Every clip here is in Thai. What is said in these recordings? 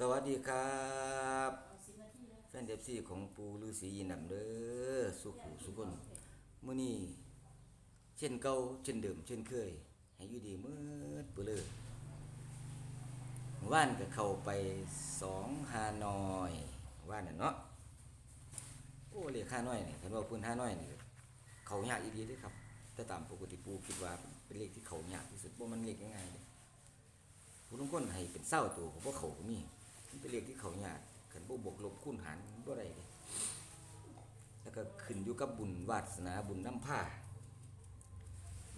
สวัสดีครับแฟนเดฟซี่ของปูฤาษียินดำเด้อสุขุสุคนมื้อนี้เช่นเก่าเช่นเดิมเช่นเคย ให้อยู่ดีมืดเปเลยว่านก็เข้าไปสองฮานอยว่านน่ะเนาะโอ้เลขฮานอยเนี่คันว่าพิ่นฮานอยเนี่ยเขายากอีดีด้อครับ แต่ตามปกติปูคิดว่าเป็นเลขที่เขายากที่สุดบ่มันเลขง่ายๆเด้ผู้ลางคนให้เป็นเศร้าตัวของพวกเขาก็มี เป็นเลขที่เขายากขันบ่บวกลบคูณหารบ่ได้เด้แล้วก็ขึ้นอยู่กับบุญวาสนาบุญนำพา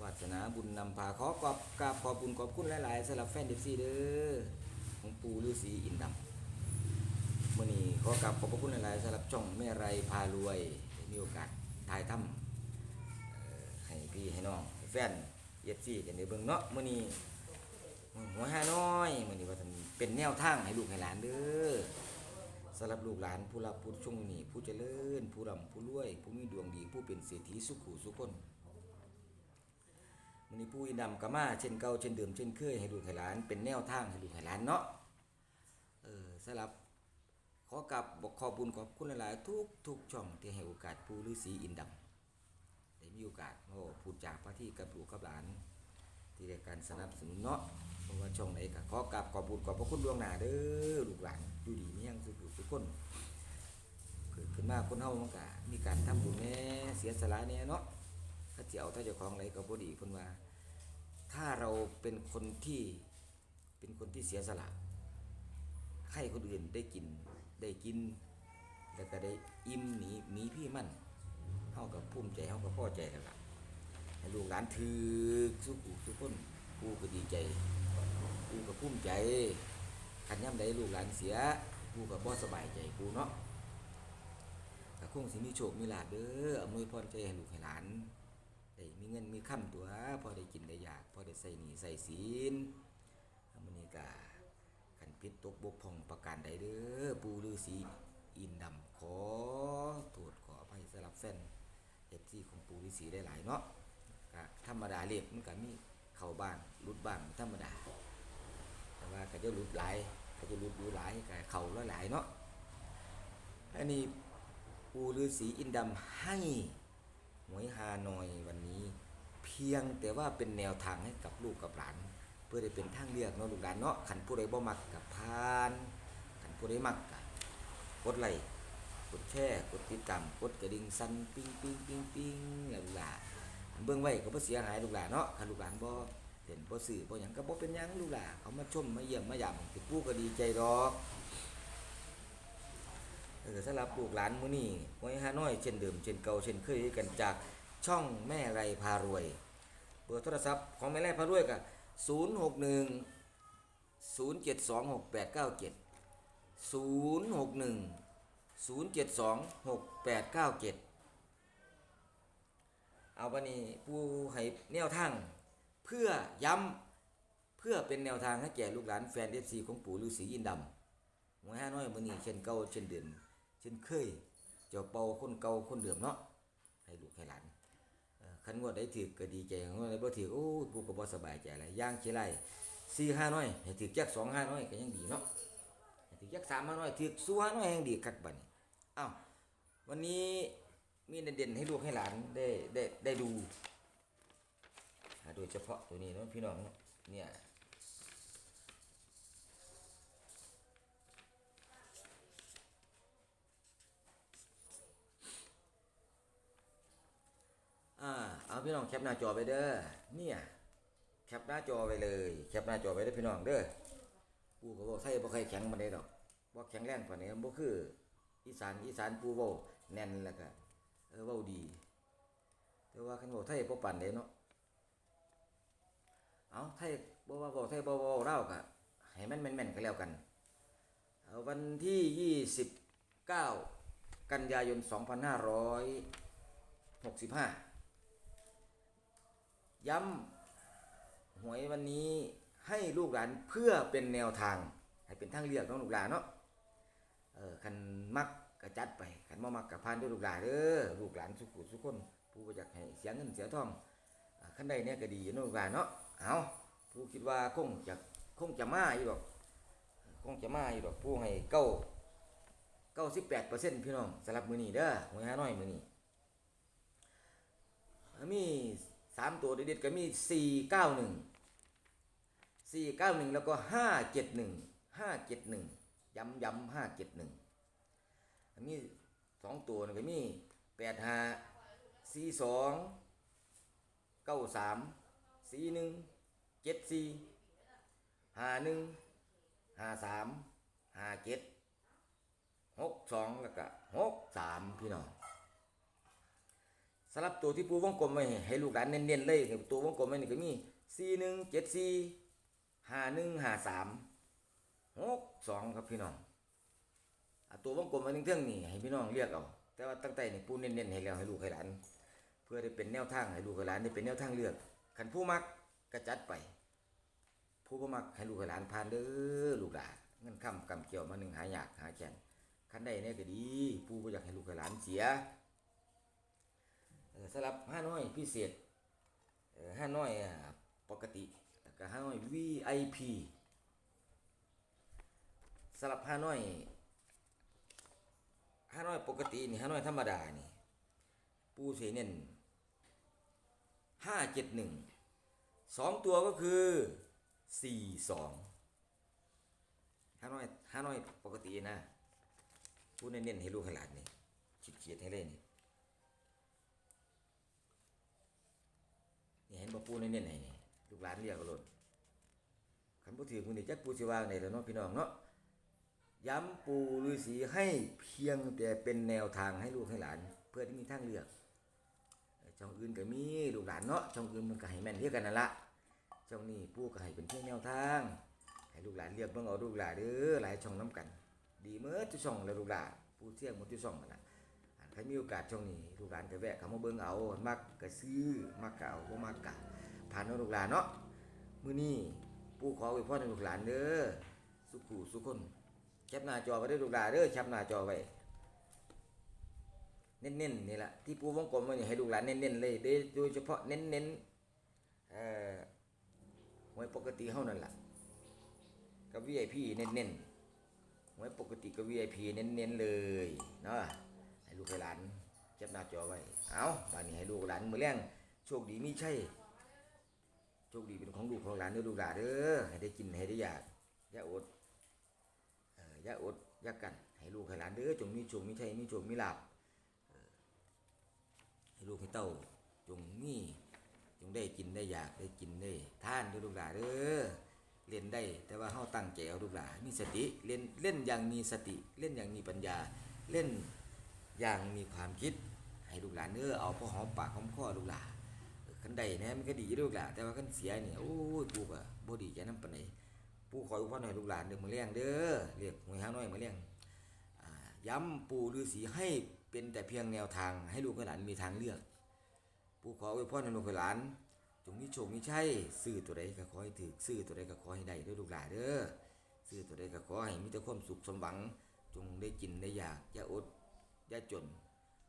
วาสนาบุญนำพาขอกอบกราบขอบบุญขอบคุณหลาย ๆสำหรับแฟนเดฟซีเด้อของปูฤาษีอินดำมื้อนี้ขอกราบขอบพระคุณหลาย ๆสำหรับช่องแม่ไรพารวยมีโอกาสถ่ายทำให้พี่ให้น้องแฟนเอฟซีกันได้เบิ่งเนาะมื้อนี้หัวห้าน้อยมื้อนี้ว่าท่าน เป็นแนวทางให้ลูกให้หลานเด้อสำหรับลูกหลานผู้รับผู้ชงนี้ผู้เจริญ ผู้ร่ำผู้รวย ผู้มีดวงดี ผู้เป็นเศรษฐีสุขุสุขคนมื้อนี้ผู้อินดำก็มาเช่นเก่าเช่นเดิมเช่นเคยให้ลูกให้หลานเป็นแนวทางให้ลูกให้หลานเนาะเออสำหรับขอกลับบอกขอบบุญขอบคุณหลายๆทุกทุกช่องที่ให้โอกาสผู้ฤาษีอินดำได้มีโอกาสโอ้พูดจากพระที่กับลูกกับหลาน ที่ได้การสนับสนุนเนาะเพราะว่าช่องไหนก็ขอกราบขอบบุญขอบพระคุณล่วงหน้าเด้อลูกหลานอยู่ดีมียังสุขสุขคนเกิดขึ้นมาคนเฮามันก็มีการทำบุญแหน่เสียสละแหน่เนาะถ้าสิเอาถ้าเจ้าของอะไรก็บ่ดีเพิ่นว่า ถ้าเราเป็นคนที่เป็นคนที่เสียสละให้คนอื่นได้กินได้กิน แล้วก็ได้อิ่มหนีหนีพี่มั่นเฮาก็ภูมิใจเฮาก็พอใจแล้วล่ะ ให้ลูกหลานถือสุขุทุกคนกูก็ดีใจกูก็ภูมิใจขันย่ำใดลูกหลานเสียกูก็บ่สบายใจกูเนาะก็คงสิมีโชคมีลาเด้ออำนวยพรใจให้ลูกให้หลานได้มีเงินมีค่ำตัว พอได้กินได้อยาก พอได้ใส่หนีใส่ศีลมื้อนี้ก็ขันผิดตกบกพองประการใดเด้อปูฤาษีอินดำขอโทษขออภัยสำรับแฟนเอฟซีของปูฤาษีได้หลายเนาะ ก็ธรรมดาเรียกมันก็มีเข้าบ้างหลุดบ้างธรรมดา แต่ว่าก็จะหลุดหลายก็จะหลุดอยู่หลายก็เข้าหลายเนาะอันนี้ปูฤาษีอินดำให้หวยฮานอยวันนี้ เพียงแต่ว่าเป็นแนวทางให้กับลูกกับหลาน เพื่อได้เป็นทางเลือกเนาะลูกหลานเนาะขันผู้ใดบ่มักกับพานขันผู้ใดมักกับกดไลค์กดแชร์กดติดตามกดกระดิ่งสั่นปิ้งปิ้งปิ้งปิ้งแล้วลูกหลาน เบิ่งไว้ก็บ่เสียหายลูกหลานเนาะคันลูกหลานบ่เห็นบ่ซื้อบ่หยังก็บ่เป็นหยังลูกหลานเขามาชมมาเยี่ยมมาหยำติปู่ก็ดีใจดอกเออสำหรับลูกหลานมื้อนี้ไว้ฮาน้อยเช่นเดิมเช่นเก่าเช่นเคยกันจากช่องแม่ไรพารวย เบอร์โทรศัพท์ของแม่ไรพารวยก็061 0726897 061 0726897 เอาวันนี้ผู้ให้แนวทางเพื่อย้ำเพื่อเป็นแนวทางให้แก่ลูกหลานแฟนเอฟซีของปู่ฤาษีอินดำหัวห้าน้อยมื้อนี้เช่นเก่าเช่นเดิมเช่นเคยเจ้าเป่าคนเก่าคนเดิมเนาะให้ลูกให้หลานเอ่อคันงวดได้ถือก็ดีใจงวดได้บ่ถือโอ้ปู่ก็บ่สบายใจอะไรย่างขี้ไรสี่ห้าน้อยให้ถือแจ็คสองห้าน้อยก็ยังดีเนาะถือยักษ์สามมาน่อยถือสู้ห้าน่อยแห่งดีคักบัดนี้อ้าววันนี้ มีเด่นๆให้ลูกให้หลานได้ได้ได้ดูอ่าโดยเฉพาะตัวนี้นะพี่น้องเนี่ยอ่าเอาพี่น้องแคปหน้าจอไปเด้อเนี่ยแคปหน้าจอไปเลยแคปหน้าจอไปเด้อพี่น้องเด้อปูก็บอกไทยบ่ค่อยแข็งปานใดดอกบ่แข็งแรงปานี้บ่คือ อีสานอีสานปูเว้าแน่นแล้วก็ ออเว้าดี แต่ว่าคันเว้าไทยบ่ปานใดเนาะเอาไทยบ่ว่าเว้าไทยบ่เว้าลาวก็ให้มันแม่นๆก็แล้วกันวันที่ 29 กันยายน 2565 ย้ำหวยวันนี้ให้ลูกหลานเพื่อเป็นแนวทาง ให้เป็นทางเลือกของลูกหลานเนาะเออคันมัก ก็จัดไปคันบ่มักก็ผ่านด้วยลูกหลานเด้อลูกหลานสุขุสุขคนผู้บ่อยากให้เสียเงินเสียทองอ่าคันใดเนี่ยก็ดีเนาะลูกหลานเนาะเอาผู้คิดว่าคงจะคงจะมาอยู่ดอกคงจะมาอยู่ดอกปูให้เก้าเก้าสิบแปดเปอร์เซ็นต์พี่น้องสำหรับมือนี้เด้อหวยห้าน้อยมือนี้มีสามตัวเด็ดๆก็มีสี่เก้าหนึ่งสี่เก้าหนึ่งแล้วก็ห้าเจ็ดหนึ่งห้าเจ็ดหนึ่งย้ำย้ำห้าเจ็ดหนึ่ง มีสองตัวนี่ก็มีแปดห้าสี่สองเก้าสามสี่หนึ่งเจ็ดสี่ห้าหนึ่งห้าสามห้าเจ็ดหกสองแล้วก็หกสามพี่น้องสำหรับตัวที่ปูวงกลมไว้ให้ลูกหลานเน้นๆเลยตัววงกลมไว้นี่ก็มีสี่หนึ่งเจ็ดสี่ห้าหนึ่งห้าสามหกสองครับพี่น้อง ตัววงกลมไว้นึงเท่งนี่ให้พี่น้องเรียกเอาแต่ว่าตั้งแต่นี่ปูเน้นๆให้แล้วให้ลูกให้หลานเพื่อได้เป็นแนวทางให้ลูกให้หลานได้เป็นแนวทางเลือกขันผู้มักกระจัดไป ผู้บ่มักให้ลูกให้หลานผ่านเด้อลูกหลานเงินคำกำเกี่ยวมาหนึ่งหายากหาแก่นคันใดเนี่ยก็ดีผู้บ่อยากให้ลูกให้หลานเสียสำหรับห้าน้อยพิเศษห้าน้อยปกติแล้วก็ห้าน้อย VIP สำหรับห้าน้อย ห้าน้อยปกตินี่ห้าน้อยธรรมดานี่ ปูเสเน้นห้าเจ็ดหนึ่งสองตัวก็คือสี่สองห้าน้อยห้าน้อยปกตินะพูดเน้นๆให้ลูกให้หลานนี่ขีดเขียดให้เล่นนี่นี่เห็นบ่ปูเน้นๆให้นี่ลูกหลานเรียกก็ลดคันบ่ถือมือนี่จักปูสิว่างไหนแล้วเนาะพี่น้องเนาะ ย้ำปูฤาษีให้เพียงแต่เป็นแนวทางให้ลูกให้หลาน เพื่อที่มีทางเลือกช่องอื่นก็มีลูกหลานเนาะช่องอื่นมันก็ให้แม่นเรียกกันนั่นละช่องนี้ปู่ก็ให้เป็นเพียงแนวทาง ให้ลูกหลานเรียกเบิ่งเอาลูกหลานเด้อหลายช่องน้กัน ดีเมื่อทุกช่องเลยลูกหลานปู่เสี่ยงหมดทุกช่องกันนะใครมีโอกาสช่องนี้ลูกหลานก็แวะเข้ามาเบิ่งเอามักก็ซื้อมักก็เอาบ่มักก็ผ่านเอาลูกหลานเนาะมื้อนี้ปู่ขออวยพรให้ลูกหลานเด้อสุขุสุขคน แคปหน้าจอไว้เด้อลูกหลานเด้อแคปหน้าจอไว้เน้นๆนี่แหละที่ปูวงกลมไว้นี่ให้ลูกหลานเน้นๆเลยโดยเฉพาะเน้นๆเอ่อหวยปกติเท่านั้นล่ะกับ VIP เน้นๆหวยปกติกับ VIP เน้นๆเลยเนาะให้ลูกให้หลานเก็บหน้าจอไว้เอาบ้านนี้ให้ลูกหลานมือแรงโชคดีมีใช่โชคดีเป็นของลูกของหลานเด้อลูกหลานเด้อให้ได้กินให้ได้อยากอย่าอด อย่าอดอย่ากัน ให้ลูกให้หลานเด้อจงมีโชคมีชัยมีโชคมีลาภให้ลูกให้เต้าจงมีจงได้กินได้อยากได้กินได้ท่านด้วยลูกหลานเด้อเล่นได้ แต่ว่าเฮาตั้งใจเอาลูกหลานมีสติเล่นเล่นอย่างมีสติ เล่นอย่างมีปัญญา เล่นอย่างมีความคิด ให้ลูกหลานเด้อเอาพอหอมปากหอมคอลูกหลานคันใดนะมันก็ดีลูกหลานแต่ว่าคันเสียเนี่ยโอ้ยปู่ก็บ่ดีใจนำปานใด ปู่ขออวยพรให้ลูกหลานเด้อมื้อแรงเด้อเรียกหวยห้าน้อยมื้อแรงอ่าย้ำปู่ฤาษีให้เป็นแต่เพียงแนวทางให้ลูกหลานมีทางเลือก ปู่ขออวยพรให้ลูกหลาน จงมีโชคมีชัยซื้อตัวใดก็ขอให้ถือซื้อตัวใดก็ขอให้ได้ด้วยลูกหลานเด้อซื้อตัวใดก็ขอให้มีแต่ความสุขสมหวัง จงได้กินได้อยากอย่าอดอย่าจน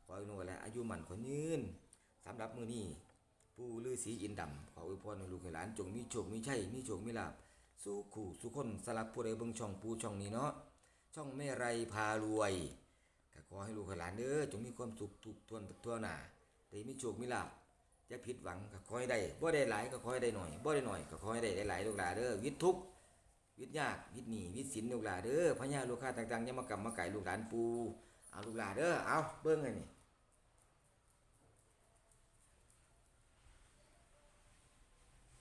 ขอให้ลูกหลานอายุมั่นขอยืนสำหรับมื้อนี้ปู่ฤาษีอินดำขออวยพรให้ลูกให้หลาน จงมีโชคมีชัยมีโชคมีลาภ สู้ขู่สู้คนสลับผู้ใดเบิ่งช่องปูช่องนี้เนาะช่องแม่ไรพารวยก็ขอให้ลูกหลานเด้อจงมีความสุขทุกทวนทั่วหน้าได้มีโชคมีลาภอย่าผิดหวังก็ขอให้ได้บ่ได้หลายก็ขอให้ได้หน่อยบ่ได้หน่อยก็ขอให้ได้หลายลูกหลานเด้อวิทย์ทุกวิทยากวิทย์หนีวิทย์สินลูกหลานเด้อพญาลูกค้าต่างๆอย่ามากำมาไก่ลูกหลานปูเอาลูกหลานเด้อเอาเบิ่งให้นี่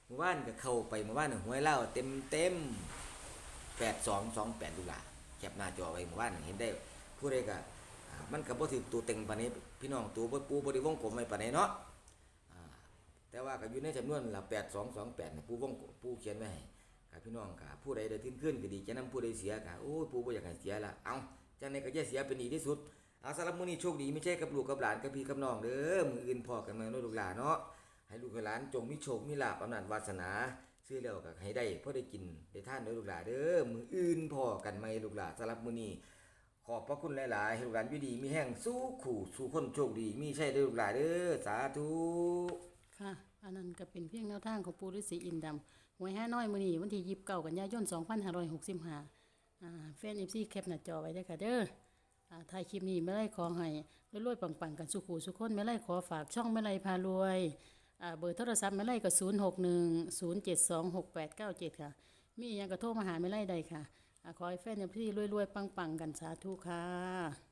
เมื่อวานก็เข้าไปเมื่อวานน่ะหวยเล่าเต็มเต็มแปดสองสองแปดลูหลาแคปหน้าจอไว้เมื่อวานเห็นได้ผู้ใดก็มันก็บ่ถือตัวเต็งปานนี้พี่น้องตัวบ่ปูบ่ได้วงกลมไว้ปานนี้เนาะแต่ว่าก็อยู่ในจำนวนละ8228นี่ปูวงกลมปูเขียนไว้ให้ก็พี่น้องก็ผู้ใดได้ทิ้นขึ้นก็ดีจะนํผู้ใดเสียก็โอ้ยปูบ่อยากให้เสียละเอ้าจังได๋ก็อย่าเสียเป็นดีที่สุดเอาสำหรับมื้อนี้โชคดีไม่ใช่กับลูกกับหลานกับพี่กับน้องเด้อมื้ออื่นพอกันม่เนาะลูกหลานเนาะ ให้ลูกหลานจงมีโชคมีลาภอำนาจวาสนาซื้อแล้วก็ให้ได้พอได้กินได้ทานเด้ลูกหลานเด้อมืออื่นพอกันไหมลูกหลานสำหรับมื้อนี้ขอบพระคุณหลายๆให้ลูกหลานอยู่ดี มีแห้งสู้ขู่สู้คนโชคดี มีใช่เด้ลูกหลานเด้อสาธุค่ะอันนั้นก็เป็นเพียงแนวทางของปูฤาษีอินดำหวยห้าน้อยมื้อนี้วันที่29กันยายน2565อ่าแฟน FC แคปหน้าจอไว้เด้ค่ะเด้ออ่าถ่ายคลิปนี้แม่ไล่ขอให้รวยๆปังๆกันสุขูสุขคนแม่ไล่ขอฝากช่องแม่ไล่พารวย เบอร์โทรศัพท์แม่ไล่ก็ 061 072 6897 ค่ะ มีอย่างก็โทรมาหาแม่ไล่ได้ค่ะ ขอให้แฟน FC รวยๆ ปังๆ กันสาธุค่ะ